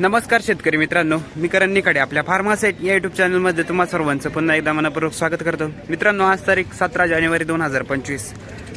नमस्कार शेतकरी मित्रांनो मी करण निकडे आपल्या फार्मासेट या युट्यूब चॅनलमध्ये तुम्हा सर्वांचं पुन्हा एकदा मनपूर्वक स्वागत करतो. मित्रांनो आज तारीख सतरा जानेवारी दोन हजार पंचवीस.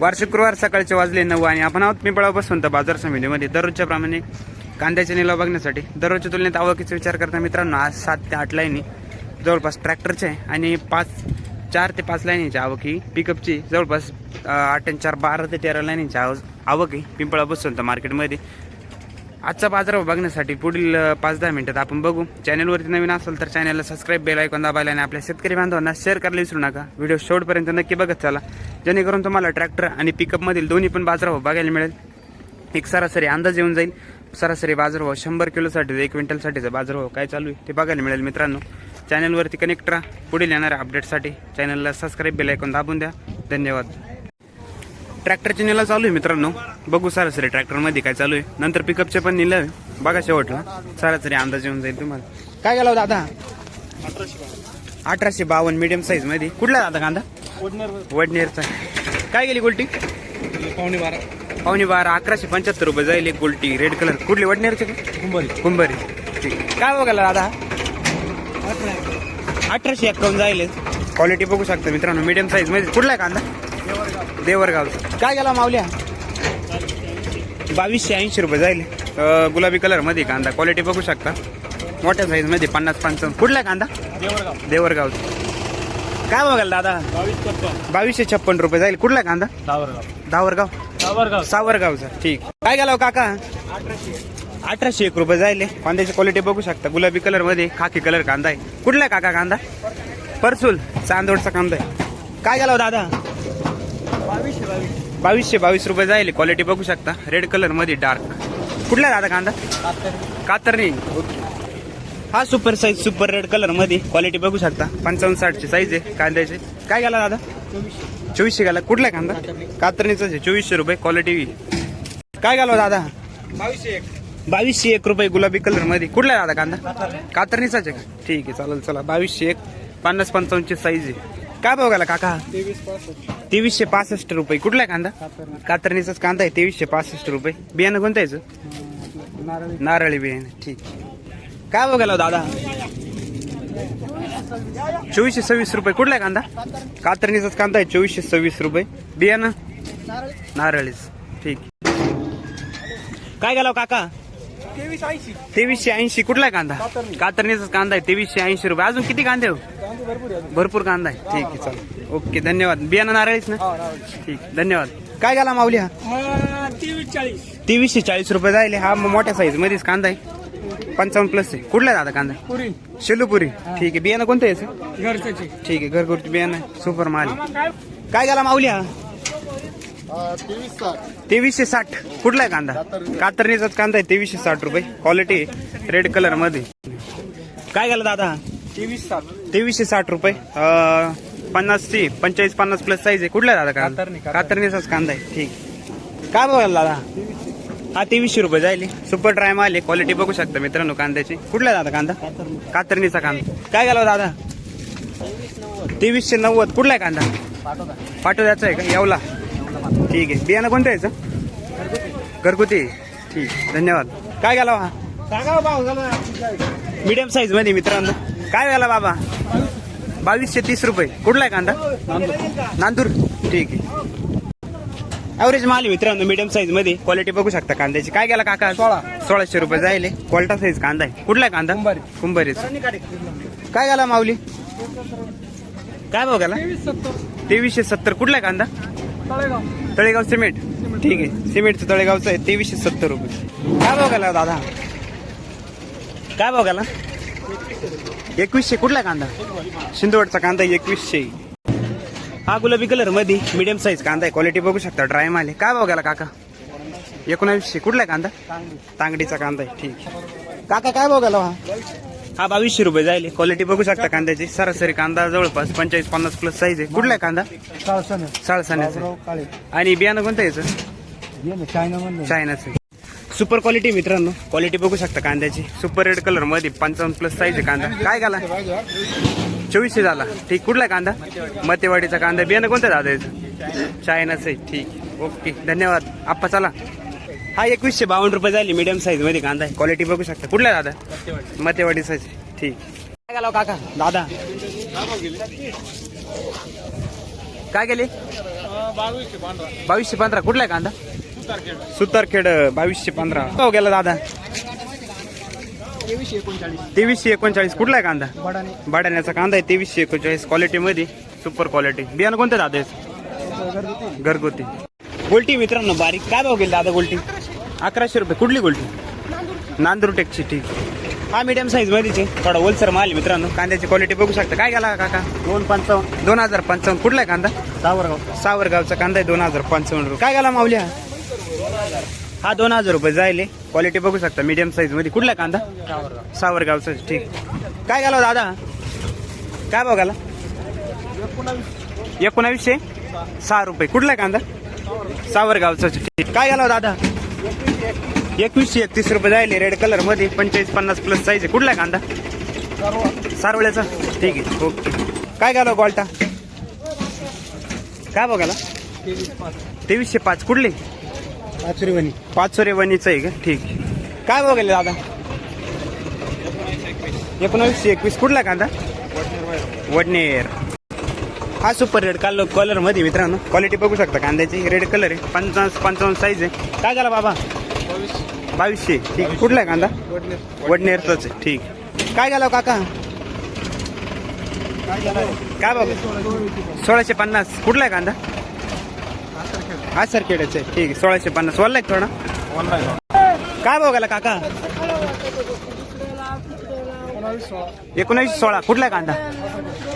वार शुक्रवार सकाळचे वाजले नऊ आणि आपण आहोत पिंपळा तर बाजार समितीमध्ये. दररोजच्या प्रमाणे कांद्याचे निलाव बघण्यासाठी दररोजच्या तुलनेत आवकीचा विचार करता मित्रांनो आज सात ते आठ लाईनी जवळपास ट्रॅक्टरचे आहे आणि पाच चार ते पाच लाईनीची आवक ही पिकअपची जवळपास आठ आणि चार बारा ते तेरा लाईनीची आव आवक आहे पिंपळा तर मार्केटमध्ये. आजचा बाजार बघण्यासाठी पुढील पाच दहा मिनिटात आपण बघू. चॅनलवरती नवीन असेल तर चॅनलला सबस्क्राईब बेल ऐकून दाबायला आणि आपल्या शेतकरी बांधवांना शेअर करायला विसरू नका. व्हिडिओ शेवटपर्यंत नक्की बघत चला. जेणेकरून तुम्हाला ट्रॅक्टर आणि पिकअपमधील दोन्ही पण बाजारभाव बघायला मिळेल. एक सरासरी अंदाज येऊन जाईल. सरासरी बाजारभाव शंभर किलोसाठी एक क्विंटलसाठीचा बाजारभाव काय चालू आहे ते बघायला मिळेल मित्रांनो. चॅनलवरती कनेक्ट राहा. पुढील येणाऱ्या अपडेटसाठी चॅनलला सबस्क्राईब बेल ऐकून दाबून द्या. धन्यवाद. ट्रॅक्टरचे निला चालू आहे मित्रांनो. बघू सरासरी ट्रॅक्टरमध्ये काय चालू आहे. नंतर पिकअपचे पण निलं आहे. बघा शेवटला. सरासरी अंदाज येऊन जाईल तुम्हाला. काय गेला हो दादा? अठराशे बावन्न मीडियम साईजमध्ये. कुठला दादा कांदा? वडनेरचा. काय गेली गोल्टी? पावणे बारा. पावणे बारा अकराशे पंच्याहत्तर रुपये जाईल एक गोल्टी. रेड कलर कुठली? वडनेरचे कुंभारी. कुंभारी. ठीक. काय बघायला दादा? अठराशे. एक्कावन्न जाईल. क्वालिटी बघू शकता मित्रांनो. मीडियम साईजमध्ये. कुठला आहे कांदा? देवरगावचा काय गेला मावल्या? बावीसशे ऐंशी रुपये जाईल गुलाबी कलरमध्ये कांदा. क्वालिटी बघू शकता. मोठ्या साईजमध्ये पन्नास पंचावन्न. कुठला कांदा? देवरगाव देवरगावचा काय बघायला दादा? बावीसशे छप्पन रुपये जाईल कुठला कांदा? सावरगाव दावरगाव. सावरगाव सावरगावचा. ठीक. काय गेला हो काका? अठराशे एक रुपये जायले. कांद्याची क्वालिटी बघू शकता. गुलाबी कलरमध्ये खाकी कलर कांदा आहे. कुठला काका कांदा? परसूल. चांदोडचा कांदा आहे. काय गेला हो दादा? बावीसशे बावीस रुपये जायले क्वालिटी बघू शकता. रेड कलरमध्ये डार्क कुठला दादा कांदा? कातरणी. हा सुपर साईज सुपर रेड कलरमध्ये क्वालिटी बघू शकता. पंचावन्न साठची साईज आहे कांद्याची. काय गेला दादा? चोवीसशे. गेला कुठला कांदा? कातरणीचा आहे. चोवीसशे रुपये क्वालिटी काय गेलो दादा? बावीसशे एक. बावीसशे एक रुपये गुलाबी कलरमध्ये. कुठला दादा कांदा? कातरणीचाच आहे का? ठीक आहे चालेल चला. बावीसशे एक. पन्नास पंचावन्नची साईज आहे. काय भाव गेला काका? तेवीसशे पासष्ट रुपये. कुठला आहे कांदा कातरणीचाच कांदा आहे तेवीसशे पासष्ट रुपये. बियाणं कोणतं यायचं नारळी. बियाणं. ठीक. काय भाव गेला हो दादा? चोवीसशे सव्वीस रुपये. कुठला आहे कांदा? कातरणीचाच कांदा आहे चोवीसशे सव्वीस रुपये. बियाणं? नारळीच. ठीक. काय गेला हो काका? तेवीसशे ऐंशी. कुठला आहे कांदा? कातरणी. कातरणीचाच कांदा आहे तेवीसशे ऐंशी रुपये. अजून किती कांदे हो? भरपूर आहे भरपूर कांदा आहे. ठीक आहे चालेल. ओके धन्यवाद. बियाणं नारळीच ना? हा. ठीक धन्यवाद. काय गेला माऊली हा? तेवीसशे चाळीस रुपये जायले. हा मग मोठ्या साईज मध्येच कांदा आहे. पंचावन्न प्लस आहे. कुठला आहे दादा कांदा? पुरी. शेलूपुरी. ठीक आहे बियाणं कोणतं आहे ठीक आहे घरगुती बियाणं आहे. सुपर माल. काय? गेला माऊली हा? तेवीसशे साठ. कुठला आहे कांदा? कातरणीचाच कांदा आहे तेवीसशे साठ रुपये. क्वालिटी रेड कलरमध्ये. काय गेला दादा तेवीस साठ. तेवीसशे साठ रुपये. अं, पन्नासची पंचेचाळीस पन्नास प्लस साईज आहे. कुठला आहे दादा कातरणी, कांदा? कातरणी. कातरणीचाच कांदा आहे. ठीक. काय बघायला दादा? हा तेवीसशे रुपये जाईल सुपर ड्राय माल आहे. क्वालिटी बघू शकता मित्रांनो कांद्याची. कुठला आहे दादा कांदा? कातरणीचा. कांदा. काय गेला हो दादा? तेवीसशे नव्वद. कुठला आहे कांदा? पाठवल्याचा आहे का? येवला. ठीक आहे. बियाणं कोणतं यायचं घरगुती. ठीक. धन्यवाद. काय गेला हा? सांगा झाला. मीडियम साईजमध्ये मित्रांनो. काय गेला बाबा? बावीसशे तीस रुपये. कुठला आहे कांदा? नांदूर. ठीक आहे. ॲव्हरेज माल मित्रांनो मीडियम साईजमध्ये. क्वालिटी बघू शकता कांद्याची. काय गेला काका? सोळा. सोळाशे रुपये जायले. क्वालिटा साईज कांदा आहे. कुठला आहे कांदा? कुंभारी. काय गेला माऊली? काय भाव गेला? तेवीसशे सत्तर. कुठला आहे कांदा? तळेगाव. तळेगाव सिमेंट. ठीक आहे. सिमेंटचं तळेगावचं आहे. तेवीसशे सत्तर रुपये. काय भाव गेला दादा? काय भाव गेला? एकवीसशे कुठला कांदा? शिंदवडचा कांदा एकवीसशे. हा गुलाबी कलरमध्ये मिडियम साईज कांदा आहे. क्वालिटी बघू शकता ड्राय माल आहे. काय भाव गेला काका? एकोणावीसशे कुठला कांदा? तांगडीचा कांदा आहे ठीक. आहे. काका काय भाव गेला हा? हा बावीसशे रुपये जाईल. क्वालिटी बघू शकता कांद्याची. सरासरी कांदा जवळपास पंचेचाळीस पन्नास प्लस साईज आहे. कुठला आहे. कांदा साळसन साळसाण्याचा आणि बियाणं कोणतं याचं? चायनाचं सुपर क्वालिटी मित्रांनो. क्वालिटी बघू शकता कांद्याची. सुपर रेड कलरमध्ये पंचावन्न प्लस साईज आहे कांदा. काय घाला चोवीसशे झाला. ठीक. कुठला आहे कांदा? मतेवाडीचा कांदा. बियाणं कोणतं दादा याचं? चायनाचं आहे. ठीक. ओके धन्यवाद. आप्पा चला. हा एकवीसशे बावन्न रुपये झाली. मीडियम साईजमध्ये कांदा आहे. क्वालिटी बघू शकता. कुठला आहे दादा? मतेवाडी साईज ठीक. काय गेला हो काका? दादा. काय गेले? बावीसशे पंधरा. कुठला आहे कांदा? सुतारखेड. बावीसशे पंधरा. हो गेला दादा? तेवीसशे एकोणचाळीस. कुठला आहे कांदा? बडाने बाडाण्याचा कांदा आहे. तेवीसशे एकोणचाळीस क्वालिटी मध्ये. सुपर क्वालिटी बियाणं कोणतं दादा? आहे? घरगुती. गोल्टी मित्रांनो बारीक. काय भाव गेली दादा गोल्टी? अकराशे रुपये. कुठली गोल्टी? नांदूर टेकची. ठीक हा मीडियम साईज मध्येच आहे. थोडा होलसेल माल मित्रांनो. कांद्याची क्वालिटी बघू शकता. काय गेला काका? दोन पंचावन्न. दोन हजार पंचावन्न. कुठला आहे कांदा? सावरगाव. सावरगावचा कांदा आहे. दोन हजार पंचावन्न रुपये. काय गेला माऊल्या हा हा दोन हजार रुपये जायले. क्वालिटी बघू शकता मीडियम साईजमध्ये. कुठला कांदा? सावरगावचा. ठीक. काय घाला हो दादा? काय भाव घाला? एकोणावीसशे? सहा रुपये. कुठला कांदा? सावरगावचा. ठीक. काय घाला हो दादा? एकवीसशे एकतीस रुपये जायले रेड कलरमध्ये. पंचेचाळीस पन्नास प्लस साईज आहे. कुठला कांदा? सारवळ्याचा. ठीक आहे. ओके. काय घालो हो गोल्टा? काय बघाला तेवीसशे पाच. कुठले? आचरीवणी पाच सोरे आहे का? ठीक. काय भाव गेले दादा? एकोणावीसशे एकवीस. कुठला कांदा? वडनेर. हा सुपर रेड काल कलरमध्ये मित्रांनो क्वालिटी बघू शकता. कांद्याची रेड कलर आहे. पंचावन्न पंचावन्न साईज आहे. काय झाला बाबा? बावीसशे. ठीक. कुठला आहे कांदा? वडनेरचाच आहे. ठीक. काय झालं हो काका? काय बाबा? सोळाशे पन्नास. कुठला आहे कांदा? हा सर खेळायचं आहे. ठीक आहे सोळाशे पन्नास. वाढला आहे थोडा. काय बघायला काका? एकोणावीसशे सोळा. कुठला कांदा?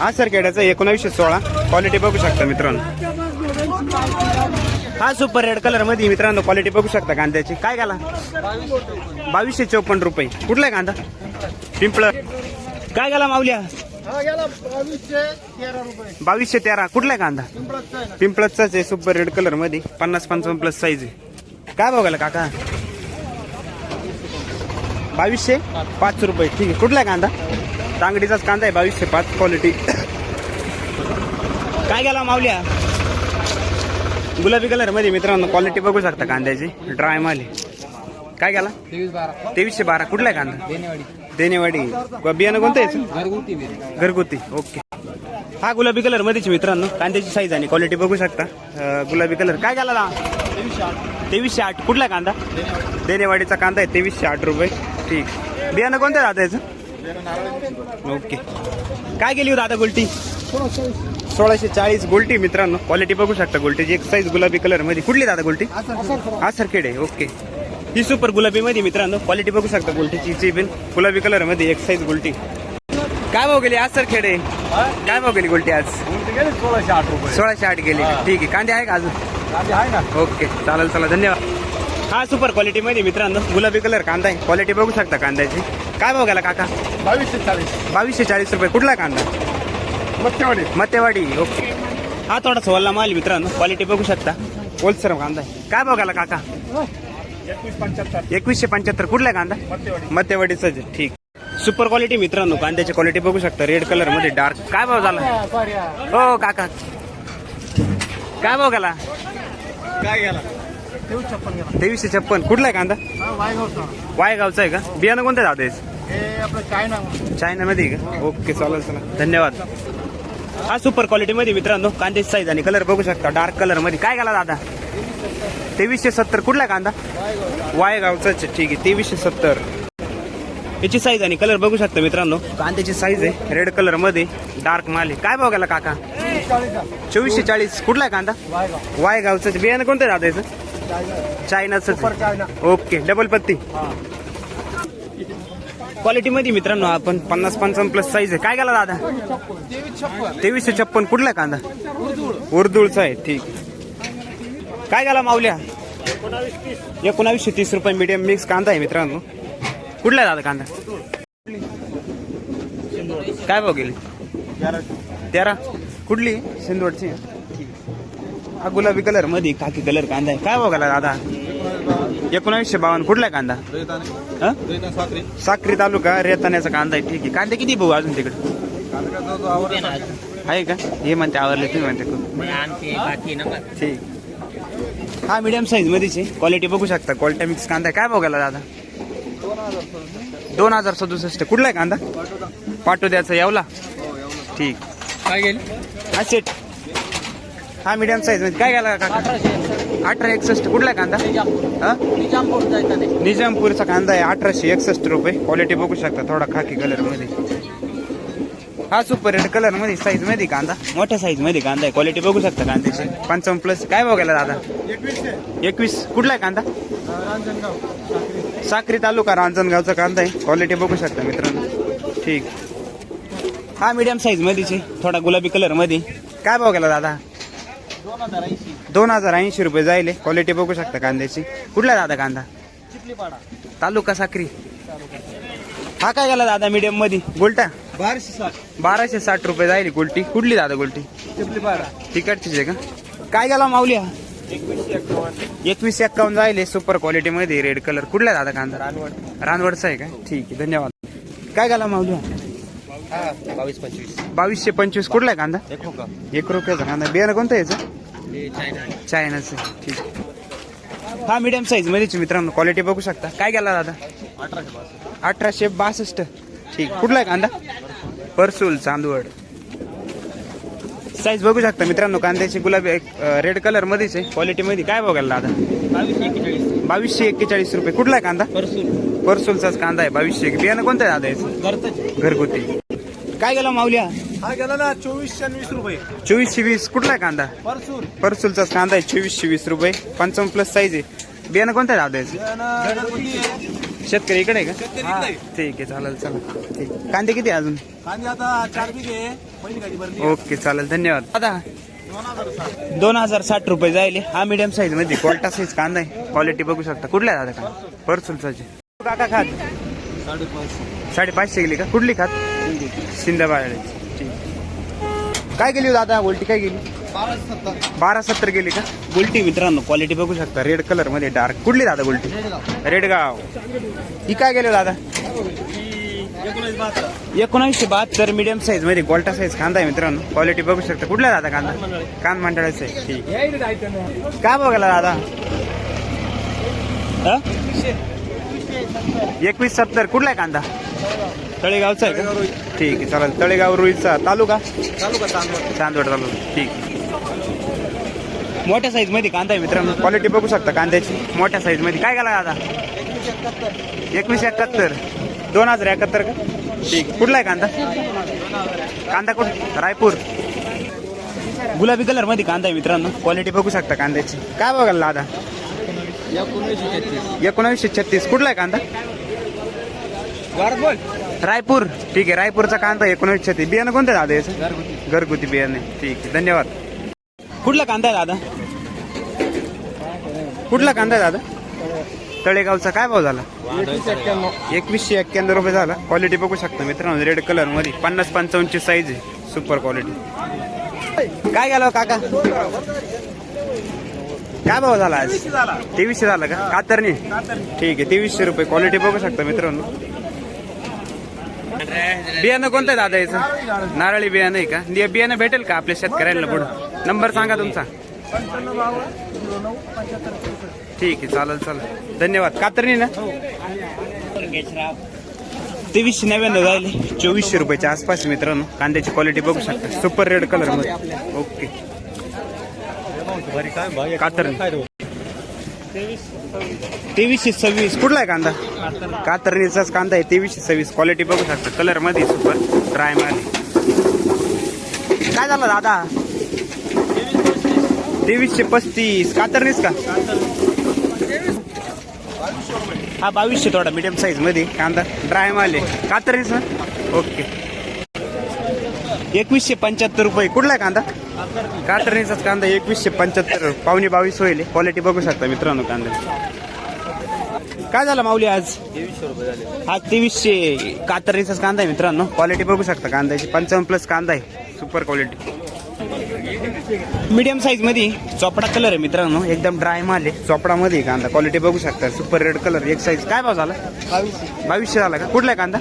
हा सर खेळायचा आहे, एकोणावीसशे सोळा. क्वालिटी बघू शकता मित्रांनो. हा सुपर रेड कलरमध्ये मित्रांनो क्वालिटी बघू शकता कांद्याची. काय घाला बावीसशे चौपन्न रुपये. कुठला आहे कांदा? पिंपळ. काय घाला माऊल्या? बावीसशे तेरा कुठला आहे कांदा पिंपळाचाच आहे सुपर रेड कलरमध्ये. पन्नास पंचावन्न प्लस साईज आहे. काय गेला काका? बावीसशे? पाच रुपये. ठीक आहे. कुठला आहे कांदा? तांगडीचाच कांदा आहे बावीसशे पाच. क्वालिटी काय गेला माऊल्या गुलाबी कलरमध्ये मित्रांनो क्वालिटी बघू शकता कांद्याची. ड्राय माल. काय गेला? तेवीसशे बारा. कुठला आहे कांदा देनेवाडी देनेवाडी बियाणं कोणतं आहे? घरगुती घरगुती ओके. हा गुलाबी कलर मध्येच मित्रांनो. कांद्याची साईज आणि क्वालिटी बघू शकता. गुलाबी कलर. काय गेला दा? तेवीसशे आठ. कुठला कांदा? देनेवाडीचा कांदा आहे तेवीसशे आठ रुपये. ठीक. बियाणं कोणतं आहे दादा याचं? ओके. काय गेली हो दादा गोल्टी? सोळाशे चाळीस गोल्टी मित्रांनो. क्वालिटी बघू शकता गोल्टीची. एक साईज गुलाबी कलरमध्ये. कुठली दादा गोल्टी? हा सरखेड आहे ओके. ही सुपर गुलाबी मध्ये मित्रांनो क्वालिटी बघू शकता गोल्टीची बिन गुलाबी कलरमध्ये एक साईज गोल्टी. काय भाव गेली आज सर खेडे? काय भाव गेली गोल्टी आज? सोळाशे आठ रुपये. सोळाशे आठ गेली? ठीक आहे. कांदे आहे का अजून? आहे ना. ओके. चालेल चला धन्यवाद. हा सुपर क्वालिटी मध्ये मित्रांनो गुलाबी कलर कांदा आहे. क्वालिटी बघू शकता कांद्याची. काय भाव गेला काका? बावीसशे चाळीस. बावीसशे चाळीस रुपये. कुठला कांदा? मच्छीवाडी मतेवाडी ओके. हा थोडासा वल्ला माल मित्रांनो. क्वालिटी बघू शकता. होलसेल कांदा आहे. काय भाव गेला काका? एकवीसशे पंच्याहत्तर. कुठला आहे कांदा मध्यवाडी मतेवाडीच ठीक. सुपर क्वालिटी मित्रांनो कांद्याची क्वालिटी बघू शकता. रेड कलरमध्ये डार्क काय भाव झाला? हो काका. काय भाव गेला? काय गेला? तेवीसशे छप्पन कुठला आहे कांदा? हा वायगावचा. आहे का? बियाणं कोणतं जाते आपलं चायना चायनामध्ये आहे का? ओके चालेल चला धन्यवाद. हा सुपर क्वालिटी मध्ये मित्रांनो कांद्याची साईज आणि कलर बघू शकता. डार्क कलरमध्ये. काय गेला दादा? तेवीसशे सत्तर. कुठला कांदा? वायगावचाच ठीक आहे. तेवीसशे सत्तर. याची साईज आणि कलर बघू शकता मित्रांनो. कांद्याची साईज आहे. रेड कलरमध्ये डार्क माल आहे. काय भाव गेला काका? चोवीसशे चाळीस. कुठला आहे कांदा? वायगाव. वायगावचं बियाणं कोणतं दादा याचं चायना. चायनाचं ओके. डबल पत्ती. हा. क्वालिटी मध्ये मित्रांनो आपण पन्नास पंचावन्न प्लस साईज आहे. काय गेला दादा? तेवीसशे छप्पन. कुठला कांदा? उर्दूळचा आहे. ठीक. काय गेला माऊल्या? एकोणावीसशे तीस रुपये मीडियम मिक्स कांदा आहे मित्रांनो. कुठला आहे दादा कांदा? काय भाव गेली? तेरा. कुठली? सिंदवडची. हा गुलाबी कलरमध्ये काकी कलर कांदा आहे. काय भाव गेला दादा? एकोणावीसशे बावन्न. कुठला कांदा? हं? साक्री तालुका रेताण्याचा कांदा आहे. ठीक आहे. कांदे किती भाऊ अजून तिकडे? आहे का? हे म्हणते आवरले तुम्ही म्हणते. ठीक. हा मीडियम साईज मध्येच आहे. क्वालिटी बघू शकता. क्वालिटी मिक्स कांदा काय बघायला दादा? दोन हजार सदुसष्ट. कुठला आहे कांदा? पाठवू द्यायचा येवला. ठीक. काय गेली हा सेट हा मीडियम साईजमध्ये. काय गेला काका? अठरा एकसष्ट. कुठला आहे कांदा? हा? निजामपूरचा कांदा आहे. अठराशे एकसष्ट रुपये. क्वालिटी बघू शकता. थोडा खाकी कलरमध्ये. हा सुपर रेड कलरमध्ये साईजमध्ये कांदा. मोठ्या साईजमध्ये कांदा आहे. क्वालिटी बघू शकता कांद्याची. पंचावन्न प्लस काय बघायला दादा? एकवीस. कुठला आहे कांदा? रांजणगाव साखरी. साक्री तालुका रांजणगावचा कांदा आहे. क्वालिटी बघू शकता मित्रांनो. ठीक. हा मीडियम साईज मध्येच आहे थोडा गुलाबी कलरमध्ये. काय बघायला दादा? दोन हजार ऐंशी. दोन हजार ऐंशी रुपये जाईल क्वालिटी बघू शकता कांद्याची. कुठला दादा कांदा? चिखलीपाडा. तालुका साक्री. हा काय गेला दादा मीडियममध्ये? गोल्टा बाराशे साठ. बाराशे साठ रुपये जाईल गुलटी. कुठली दादा गुलटी? चिखलीपाडा तिकडचीच आहे का? काय गेला माऊली हा? एकवीसशे एक्कावन्न एकवीस एक्कावन्न जाईल सुपर क्वालिटी मध्ये रेड कलर कुठला दादा कांदा? रानवड. रानवडचा आहे का? ठीक आहे धन्यवाद. काय गेला माऊली हा? बावीस पंचवीस. बावीसशे पंचवीस. कुठला आहे कांदा? एक रुपयाचा कांदा. बियाणं कोणतं आहे याचं? चायना चायनाचं. ठीक आहे. हा मीडियम साईज मध्येच मित्रांनो. क्वालिटी बघू शकता. काय गेला दादा? अठराशे बासष्ट. ठीक. कुठला आहे कांदा? परसूल चांदवड. साईज बघू शकता मित्रांनो कांद्याची गुलाबी रेड कलर मध्येच आहे. क्वालिटी मध्ये काय बघायला दादा? बावीसशे एक्केचाळीस रुपये. कुठला आहे कांदा? परसूल. परसूलचाच कांदा आहे बावीसशे बियाणं कोणतं आहे दादा घरच घरगुती. काय गेला माऊल्या? हा गेला ना चोवीसशे वीस रुपये. चोवीसशे वीस. कुठला आहे कांदा? परसूल. परसूलचाच कांदा आहे चोवीसशे वीस रुपये. पंचावन्न प्लस साईज आहे. बियाणं कोणतं आहे दादा याचं? शेतकरी इकडे आहे का? हा. ठीक आहे चालेल चालेल. ठीक. कांदे किती आहे अजून? कांदे आता चार बिघे पहिली गाडी भरली. ओके चालेल धन्यवाद. दादा दोन हजार साठ. दोन हजार साठ रुपये जाईल हा मीडियम साईजमध्ये कोल्टा साईज कांदा आहे. क्वालिटी बघू शकता. कुठल्या दादा का परसूलचाचे. काका खात? साडेपाचशे. साडेपाचशे गेली का? कुठली खात? शिंदेबाळे ठीक. काय गेली हो दादा? उलटी काय गेली बारा सत्तर गेली का? गुलटी मित्रांनो क्वालिटी बघू शकता. रेड कलरमध्ये डार्क कुठली दादा गुलटी? रेडगाव. ही काय गेली हो दादा? एकोणीस बहात्तर मीडियम साईजमध्ये गोल्टा साईज कांदा आहे मित्रांनो. क्वालिटी बघू शकता. कुठला दादा कांदा? कान मंडळाचा आहे. ठीक. काय बघायला दादा? हा? एकवीस सत्तर. कुठला आहे कांदा? तळेगावचा आहे का? ठीक आहे चालेल. तळेगाव रुईचा तालुका? तालुका चांदवड. चांदवड तालुका. ठीक. मोठ्या साईजमध्ये कांदा आहे मित्रांनो. क्वालिटी बघू शकता कांद्याची. मोठ्या साईजमध्ये. काय घाला दादा? एकवीस एकाहत्तर. दोन हजार एकाहत्तर का? ठीक. कुठला आहे कांदा? कांदा कुठ? रायपूर. गुलाबी कलरमध्ये कांदा आहे मित्रांनो. क्वालिटी बघू शकता कांद्याची. काय बघायला दादा? एकोणीसशे एकोणावीसशे छत्तीस. कुठला आहे कांदा? रायपूर. ठीक आहे रायपूरचा कांदा एकोणावीस छत्तीस. बियाणं कोणतं दादा याचं? घरगुती बियाणे. ठीक आहे धन्यवाद. कुठला कांदा आहे दादा? कुठला कांदा आहे दादा? तळेगावचा. काय भाव झाला? एकवीसशे एक्क्याण्णव रुपये झाला. क्वालिटी बघू शकता मित्रांनो रेड कलरमध्ये पन्नास पंचावन्नची साईज आहे. सुपर क्वालिटी काय गेला हो काका? काय भाव झाला आज? तेवीसशे झाला का? कातरणी? ठीक आहे तेवीसशे रुपये. क्वालिटी बघू शकता मित्रांनो. बियाणं कोणतं आहे दादा याचं? नारळी बियाणं आहे का? बियाणं भेटेल का आपल्या शेतकऱ्यांना पुढं? नंबर सांगा तुमचा. पंच्याण्णव बावन्न झिरो नऊ पंच्याहत्तर चौसष्ट. ठीक आहे चालेल चालेल. धन्यवाद. कातरणी ना? तेवीसशे नव्याण्णव झाले चोवीसशे रुपयाच्या आसपास मित्रांनो. कांद्याची क्वालिटी बघू शकता. सुपर रेड कलरमध्ये. ओके कातरणी. तेवीसशे सव्वीस. कुठला आहे कांदा? कातरणीचाच कांदा आहे. तेवीसशे सव्वीस. क्वालिटी बघू शकता. कलरमध्ये सुपर ड्रायमध्ये काय झालं दादा? तेवीसशे पस्तीस. कातरणीच का? हा बावीसशे थोडा मीडियम साईजमध्ये. कांदा. ड्राय माल आहे. कातरणीच ना ओके एकवीसशे पंच्याहत्तर रुपये. कुठला आहे कांदा? कातरणीचाच कांदा एकवीसशे पंच्याहत्तर. पावणे बावीस होईल. क्वालिटी बघू शकता मित्रांनो कांदा. काय झालं माऊली आज? तेवीसशे रुपये झाले. हा तेवीसशे. कातरणीचाच कांदा आहे मित्रांनो. क्वालिटी बघू शकता कांद्याची. पंचावन्न प्लस कांदा आहे. सुपर क्वालिटी मीडियम साईजमध्ये चोपडा कलर आहे मित्रांनो. एकदम ड्राय माल आहे. चोपडामध्ये कांदा. क्वालिटी बघू शकता. सुपर रेड कलर एक साईज काय भाव झाला? बावीसशे. झाला का? कुठला आहे कांदा?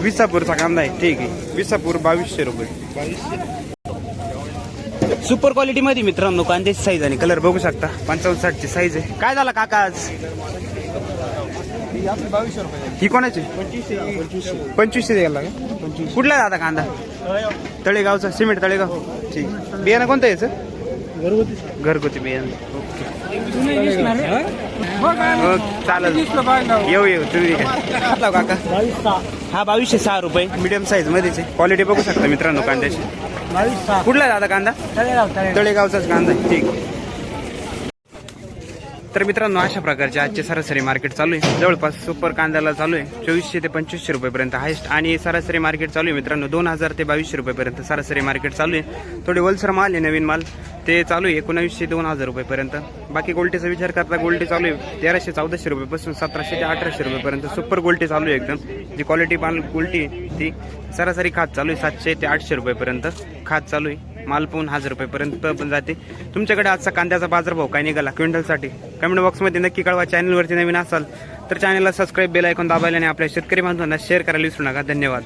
विसापूरचा कांदा आहे. ठीक आहे. विसापूर बावीसशे रुपये. बावीसशे. सुपर क्वालिटी मध्ये मित्रांनो कांद्याची साईज आणि कलर बघू शकता. पंचावन्न साठची साईज आहे. काय झाला काका आज? ही आपली बावीसशे रुपये. ही कोणाची? पंचवीसशे. पंचवीसशे पंचवीसशे द्यायला का पंचवीस कुठला दादा कांदा? तळेगावचा सिमेंट तळेगाव. ठीक. बियाणं कोणतं याचं? घरगुती. घरगुती बियाणं. हो, चालेल. येऊ येऊ तुम्ही काका. हा बावीसशे सहा रुपये. मीडियम साईज मध्येच आहे. क्वालिटी बघू शकता मित्रांनो कांद्याची. कुठला आहे दादा कांदा? तळेगाव तळेगाव. तळेगावचाच कांदा आहे. ठीक. तर मित्रांनो अशा प्रकारचे आजचे सरासरी मार्केट चालू आहे. जवळपास सुपर कांद्याला चालू आहे. चोवीसशे ते पंचवीसशे रुपयेपर्यंत हायस्ट आणि सरासरी मार्केट चालू आहे मित्रांनो दोन हजार ते बावीसशे रुपयेपर्यंत सरासरी मार्केट चालू आहे. थोडे वलसर माल आहे नवीन माल. ते चालू आहे एकोणावीसशे दोन हजार रुपयेपर्यंत. बाकी गोल्टीचा विचार करता गोल्टी चालू आहे तेराशे चौदाशे रुपयेपासून सतराशे ते अठराशे रुपयेपर्यंत. सुपर गोल्टी चालू आहे एकदम. जी क्वालिटी माल गोल्टी आहे, ती सरासरी खात चालू आहे सातशे ते आठशे रुपयेपर्यंत खात चालू आहे. माल पाहून हजार रुपयेपर्यंत पण जाते. तुमच्याकडे आजचा कांद्याचा बाजारभाव काय निघाला? क्विंटलसाठी? कमेंट बॉक्समध्ये नक्की कळवा. चॅनलवरती नवीन असाल तर चॅनलला सबस्क्राईब बेल ऐकून दाबायला आणि आपल्या शेतकरी बांधवांना शेअर करायला विसरू नका. धन्यवाद.